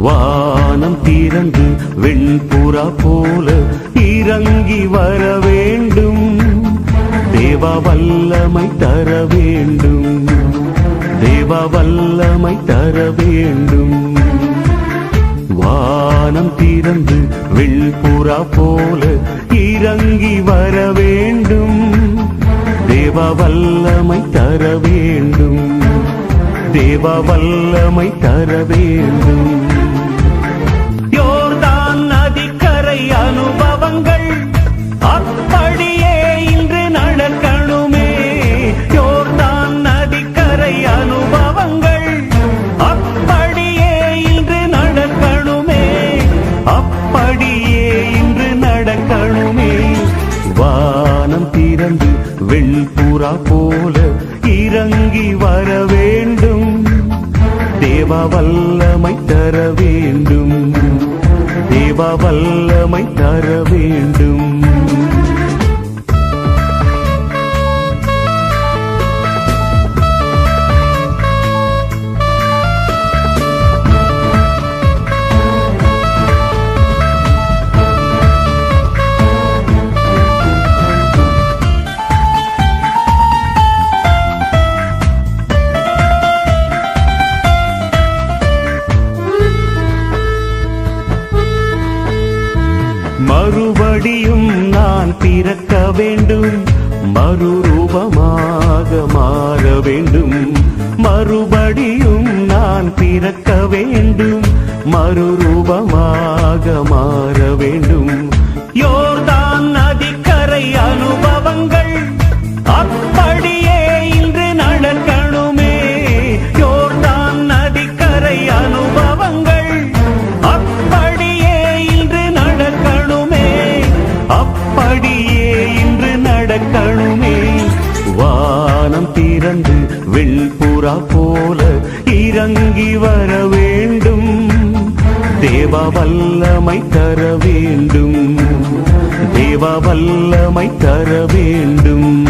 வானம் திறந்து வெண்புறா போல இறங்கி வர வேண்டும். தேவ வல்லமை தர வேண்டும். தேவ வல்லமை தர வேண்டும். வானம் திறந்து வெண்புறா போல இறங்கி வர வேண்டும். தேவ வல்லமை தர வேண்டும். தேவ வல்லமை தர வேண்டும். யோர்தான் நதிக்கரை அனுபவங்கள் அப்படியே இன்று நடக்கணுமே. யோர்தான் நதிக்கரை அனுபவங்கள் அப்படியே இன்று நடக்கணுமே. அப்படியே இன்று நடக்கணுமே. வானம் திறந்து வெண்புறா போல இறங்கி வர வேண்டும். தேவ வல்லமை தர வேண்டும். தேவ வல்லமை தர வேண்டும். மறுபடியும் நான் பிறக்க வேண்டும். மறுரூபமாக மாற வேண்டும். மறுபடியும் நான் பிறக்க வேண்டும். மறுரூபமாக மாற வேண்டும். அப்படியே இன்று நடக்கணுமே. வானம் திறந்து வெண்புறா போல இறங்கி வர வேண்டும். தேவ வல்லமை தர வேண்டும். தேவ வல்லமை தர வேண்டும்.